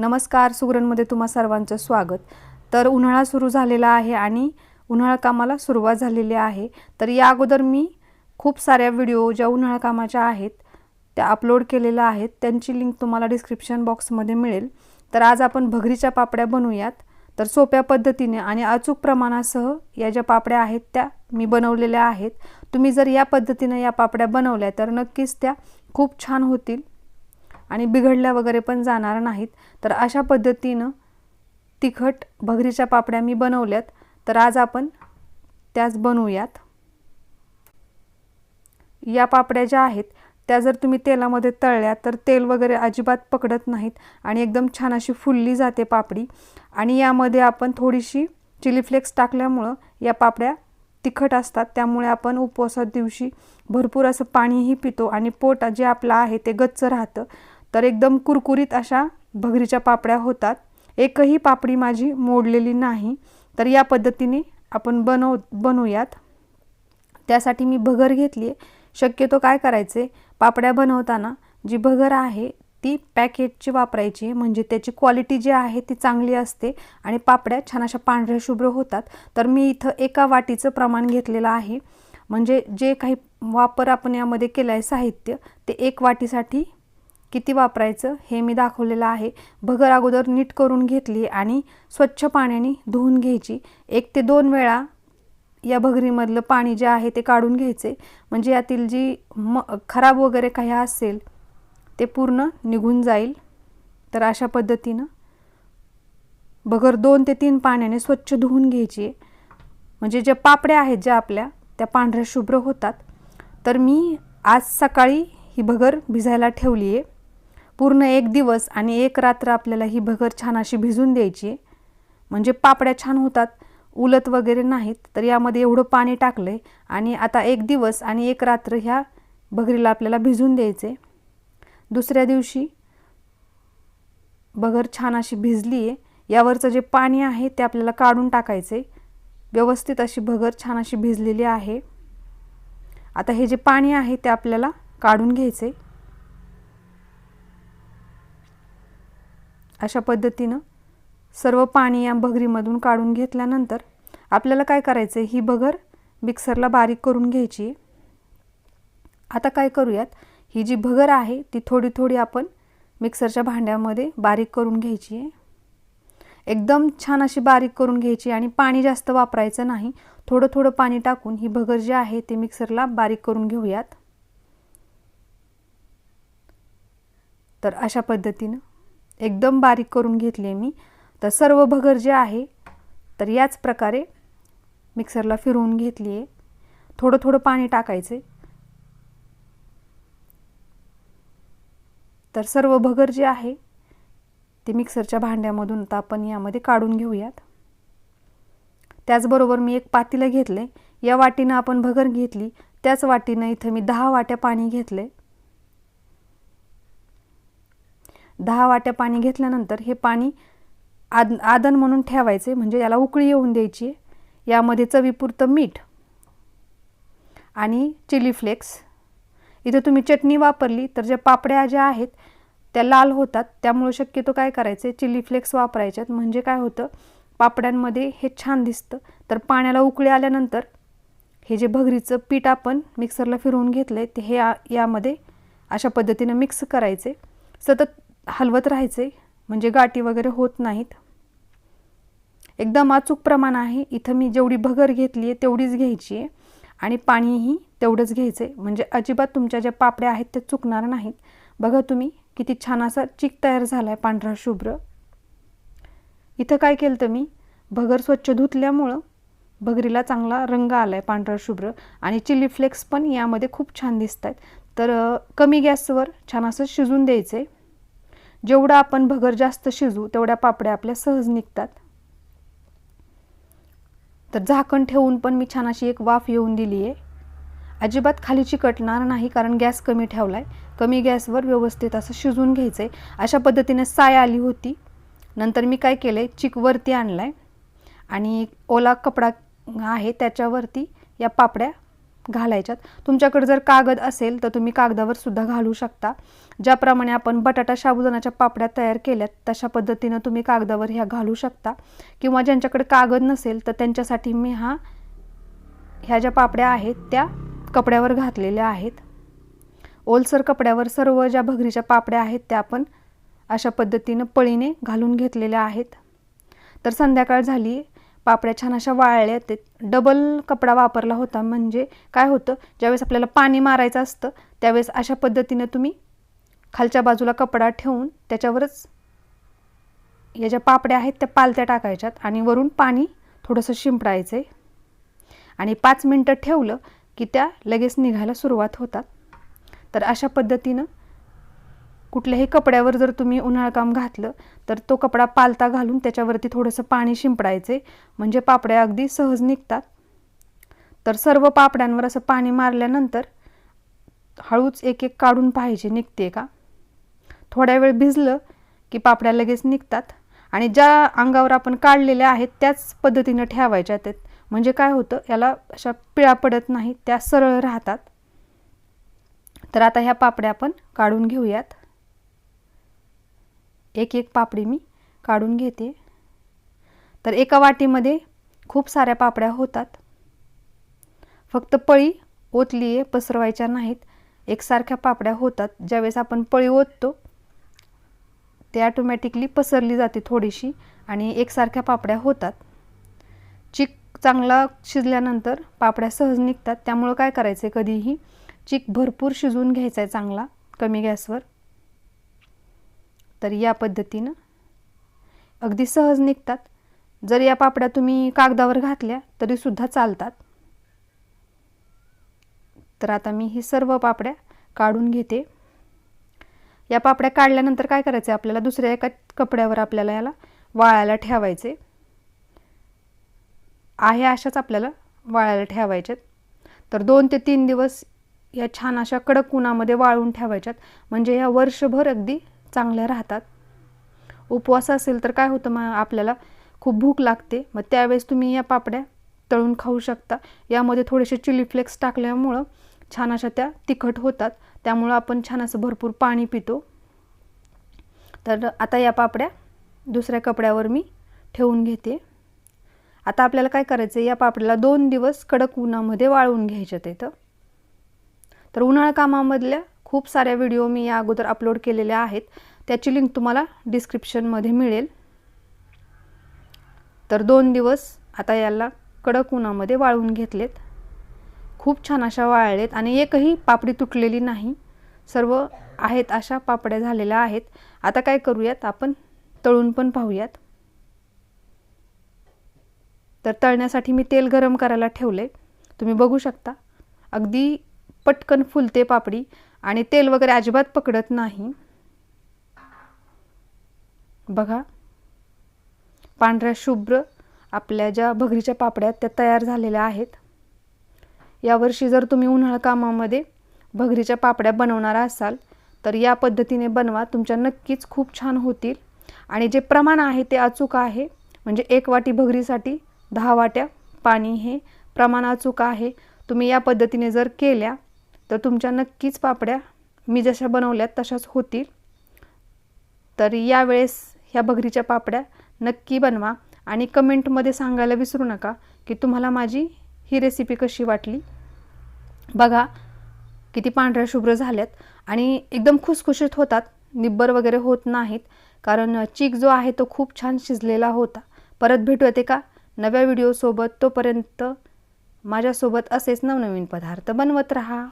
नमस्कार सुगरणमध्ये तुम्हा सर्वांचं स्वागत. तर उन्हाळा सुरू झालेला आहे आणि उन्हाळा कामाला सुरुवात झालेली आहे. तर या अगोदर मी खूप साऱ्या व्हिडिओ ज्या उन्हाळा कामाच्या आहेत त्या अपलोड केलेल्या आहेत. त्यांची लिंक तुम्हाला डिस्क्रिप्शन बॉक्समध्ये मिळेल. तर आज आपण भगरीच्या पापड्या बनवूयात. तर सोप्या पद्धतीने आणि अचूक प्रमाणासह या ज्या पापड्या आहेत त्या मी बनवलेल्या आहेत. तुम्ही जर या पद्धतीनं या पापड्या बनवल्या तर नक्कीच त्या खूप छान होतील. आणि बिघडल्या वगैरे पण जाणार नाहीत. तर अशा पद्धतीनं तिखट भगरीच्या पापड्या मी बनवल्यात. तर आज आपण त्याच बनवूयात. या पापड्या ज्या आहेत त्या जर तुम्ही तेलामध्ये तळल्या तर तेल वगैरे अजिबात पकडत नाहीत आणि एकदम छान अशी फुलली जाते पापडी. आणि यामध्ये आपण थोडीशी चिली फ्लेक्स टाकल्यामुळं या पापड्या तिखट असतात. त्यामुळे आपण उपवासात दिवशी भरपूर असं पाणीही पितो आणि पोट जे आपलं आहे ते गच्च राहतं. तर एकदम कुरकुरीत अशा भगरीच्या पापड्या होतात. एकही पापडी माझी मोडलेली नाही. तर या पद्धतीने आपण बनव बनवूयात. त्यासाठी मी भगर घेतली आहे. शक्यतो काय करायचे? पापड्या बनवताना जी भगर आहे ती पॅकेटची वापरायची म्हणजे त्याची क्वालिटी जी आहे ती चांगली असते आणि पापड्या छान अशा पांढऱ्या शुभ्र होतात. तर मी इथं एका वाटीचं प्रमाण घेतलेलं आहे. म्हणजे जे काही वापर आपण यामध्ये केलं आहे साहित्य ते एक वाटीसाठी किती वापरायचं हे मी दाखवलेलं आहे. भगर अगोदर नीट करून घेतली आणि स्वच्छ पाण्याने धुवून घ्यायची. एक ते दोन वेळा या भगरीमधलं पाणी जे आहे ते काढून घ्यायचे. म्हणजे यातील जी म खराब वगैरे काही असेल ते पूर्ण निघून जाईल. तर अशा पद्धतीनं भगर दोन ते तीन पाण्याने स्वच्छ धुवून घ्यायची. म्हणजे ज्या पापड्या आहेत ज्या आपल्या त्या पांढऱ्या शुभ्र होतात. तर मी आज सकाळी ही भगर भिजायला ठेवली आहे पूर्ण एक दिवस आणि एक रात्र आपल्याला ही भगर छान अशी भिजून द्यायची आहे. म्हणजे पापड्या छान होतात उलत वगैरे नाहीत तर यामध्ये एवढं पाणी टाकलं आहे आणि आता एक दिवस आणि एक रात्र ह्या भगरीला आपल्याला भिजून द्यायचे दुसऱ्या दिवशी भगर छान अशी भिजली आहे. यावरचं जे पाणी आहे ते आपल्याला काढून टाकायचे व्यवस्थित अशी भगर छान अशी भिजलेली आहे. आता हे जे पाणी आहे ते आपल्याला काढून घ्यायचे अशा पद्धतीनं सर्व पाणी या भगरीमधून काढून घेतल्यानंतर आपल्याला काय करायचं आहे ही भगर मिक्सरला बारीक करून घ्यायची. आता काय करूयात? ही जी भगर आहे ती थोडी थोडी आपण मिक्सरच्या भांड्यामध्ये बारीक करून घ्यायची आहे. एकदम छान अशी बारीक करून घ्यायची आणि पाणी जास्त वापरायचं नाही. थोडं थोडं पाणी टाकून ही भगर जी आहे ते मिक्सरला बारीक करून घेऊयात. तर अशा पद्धतीनं एकदम बारीक करून घेतली मी. तर सर्व भगर जे आहे तर याच प्रकारे मिक्सरला फिरवून घेतली आहे थोडं थोडं पाणी टाकायचे. तर सर्व भगर जे आहे ते मिक्सरच्या भांड्यामधून आता आपण यामध्ये काढून घेऊयात. त्याचबरोबर मी एक पातीला घेतले या वाटीनं आपण भगर घेतली त्याच वाटीनं इथं मी दहा वाट्या पाणी घेतले दहा वाट्या पाणी घेतल्यानंतर हे पाणी आद आदन म्हणून ठेवायचे म्हणजे याला उकळी येऊन द्यायची. यामध्ये चवीपुरतं मीठ आणि चिली फ्लेक्स. इथं तुम्ही चटणी वापरली तर ज्या पापड्या ज्या आहेत त्या लाल होतात. त्यामुळं शक्यतो काय करायचे चिली फ्लेक्स वापरायच्यात. म्हणजे काय होतं पापड्यांमध्ये हे छान दिसतं. तर पाण्याला उकळी आल्यानंतर हे जे भगरीचं पीठ आपण मिक्सरला फिरवून घेतलं आहे ते हे यामध्ये अशा पद्धतीनं मिक्स करायचे. सतत हलवत राहायचे म्हणजे गाठी वगैरे होत नाहीत. एकदम अचूक प्रमाण आहे इथं मी जेवढी भगर घेतली आहे तेवढीच घ्यायची आहे. आणि पाणीही तेवढंच घ्यायचं आहे म्हणजे अजिबात तुमच्या ज्या पापड्या आहेत त्या चुकणार नाहीत. बघा तुम्ही किती छान असा चिक तयार झाला आहे पांढरा शुभ्र. इथं काय केलं तर मी? भगर स्वच्छ धुतल्यामुळं भगरीला चांगला रंग आला आहे पांढरा शुभ्र. आणि चिली फ्लेक्स पण यामध्ये खूप छान दिसत आहेत तर कमी गॅसवर छान असं शिजून द्यायचं आहे जेवढं आपण भगर जास्त शिजू तेवढ्या पापड्या आपल्या सहज निघतात. तर झाकण ठेवून पण मी छान अशी एक वाफ येऊन दिली आहे अजिबात खाली चिकटणार नाही कारण गॅस कमी ठेवला आहे कमी गॅसवर व्यवस्थित असं शिजून घ्यायचं आहे अशा पद्धतीने साय आली होती. नंतर मी काय केलं आहे चिकवरती आणला आहे आणि ओला कपडा आहे त्याच्यावरती या पापड्या घालायच्यात. तुमच्याकडे जर कागद असेल तर तुम्ही कागदावर सुद्धा घालू शकता. ज्याप्रमाणे आपण बटाटा साबुदाण्याच्या पापड्या तयार केल्यात तशा पद्धतीनं तुम्ही कागदावर ह्या घालू शकता. किंवा ज्यांच्याकडे कागद नसेल तर त्यांच्यासाठी मी हा ह्या ज्या पापड्या आहेत त्या कपड्यावर घातलेल्या आहेत. ओलसर कपड्यावर सर्व ज्या भगरीच्या पापड्या आहेत त्या आपण अशा पद्धतीनं पळीने घालून घेतलेल्या आहेत. तर संध्याकाळ झाली पापड्या छान अशा वाळल्या ते डबल कपडा वापरला होता. म्हणजे काय होतं? ज्यावेळेस आपल्याला पाणी मारायचं असतं त्यावेळेस अशा पद्धतीनं तुम्ही खालच्या बाजूला कपडा ठेवून त्याच्यावरच या ज्या पापड्या आहेत त्या पालत्या टाकायच्यात आणि वरून पाणी थोडंसं शिंपडायचं आहे आणि पाच मिनटं ठेवलं की त्या लगेच निघायला सुरुवात होतात. तर अशा पद्धतीनं कुठल्याही कपड्यावर जर तुम्ही उन्हाळकाम घातलं तर तो कपडा पालता घालून त्याच्यावरती थोडंसं पाणी शिंपडायचे म्हणजे पापड्या अगदी सहज निघतात. तर सर्व पापड्यांवर असं पाणी मारल्यानंतर हळूच एक एक काढून पाहिजे निघते का? थोड्या वेळ भिजलं की पापड्या लगेच निघतात आणि ज्या अंगावर आपण काढलेल्या आहेत त्याच पद्धतीनं ठेवायच्या आहेत. म्हणजे काय होतं याला अशा पिळा पडत नाही त्या सरळ राहतात. तर आता ह्या पापड्या आपण काढून घेऊयात. एक एक पापडी मी काढून घेते. तर एका वाटीमध्ये खूप साऱ्या पापड्या होतात. फक्त पळी ओतली आहे पसरवायच्या नाहीत. एकसारख्या पापड्या होतात. ज्यावेळेस आपण पळी ओततो ते ॲटोमॅटिकली पसरली जाते थोडीशी आणि एकसारख्या पापड्या होतात. चिक चांगला शिजल्यानंतर पापड्या सहज निघतात. त्यामुळं काय करायचं आहे कधीही? चिक भरपूर शिजवून घ्यायचा आहे चांगला कमी गॅसवर. तर या पद्धतीनं अगदी सहज निघतात. जर या पापड्या तुम्ही कागदावर घातल्या तरीसुद्धा चालतात. तर आता मी ही सर्व पापड्या काढून घेते. या पापड्या काढल्यानंतर काय करायचं? आपल्याला दुसऱ्या एका कपड्यावर आपल्याला याला वाळायला ठेवायचे. आहे अशाच आपल्याला वाळायला ठेवायच्यात. तर दोन ते तीन दिवस या छान अशा कडक उन्हामध्ये वाळून ठेवायच्यात. म्हणजे ह्या वर्षभर अगदी चांगल्या राहतात. उपवास असेल तर काय होतं मग आपल्याला? खूप भूक लागते. मग त्यावेळेस तुम्ही या पापड्या तळून खाऊ शकता. यामध्ये थोडेसे चिली फ्लेक्स टाकल्यामुळं छान अशा त्या तिखट होतात. त्यामुळं आपण छान असं भरपूर पाणी पितो. तर आता या पापड्या दुसऱ्या कपड्यावर मी ठेवून घेते. आता आपल्याला काय करायचं आहे या पापड्याला दोन दिवस कडक उन्हामध्ये वाळवून घ्यायच्यात इथं. तर उन्हाळा कामामधल्या खूप साऱ्या व्हिडिओ मी या अगोदर अपलोड केलेल्या आहेत. त्याची लिंक तुम्हाला डिस्क्रिप्शनमध्ये मिळेल. तर दोन दिवस आता याला कडक उन्हामध्ये वाळवून घेतलेत. खूप छान अशा वाळलेत आणि एकही पापडी तुटलेली नाही. सर्व आहेत अशा पापड्या झालेल्या आहेत. आता काय करूयात? आपण तळून पण पाहूयात. तर तळण्यासाठी मी तेल गरम करायला ठेवले तुम्ही बघू शकता. अगदी पटकन फुलते पापडी. आणि तेल वगैरे अजिबात पकडत नाही. बघा. पांढऱ्या शुभ्र आपल्या ज्या भगरीच्या पापड्या त्या तयार झालेल्या आहेत. यावर्षी जर तुम्ही उन्हाळा कामामध्ये भगरीच्या पापड्या बनवणार असाल तर या पद्धतीने बनवा. तुमच्या नक्कीच खूप छान होतील. आणि जे प्रमाण आहे ते अचूक आहे. म्हणजे एक वाटी भगरीसाठी दहा वाट्या पाणी हे प्रमाण अचूक आहे. तुम्ही या पद्धतीने जर केल्या तर तुमच्या नक्कीच पापड्या मी जशा बनवल्यात तशाच होतील. तर यावेळेस ह्या भगरीच्या पापड्या नक्की बनवा आणि कमेंटमध्ये सांगायला विसरू नका की तुम्हाला माझी ही रेसिपी कशी वाटली. बघा किती पांढऱ्या शुभ्र झाल्यात आणि एकदम खुसखुशीत होतात. निब्बर वगैरे होत नाहीत कारण चीक जो आहे तो खूप छान शिजलेला होता. परत भेटू येते का नव्या व्हिडिओसोबत तोपर्यंत माझ्यासोबत असेच नवनवीन पदार्थ बनवत राहा.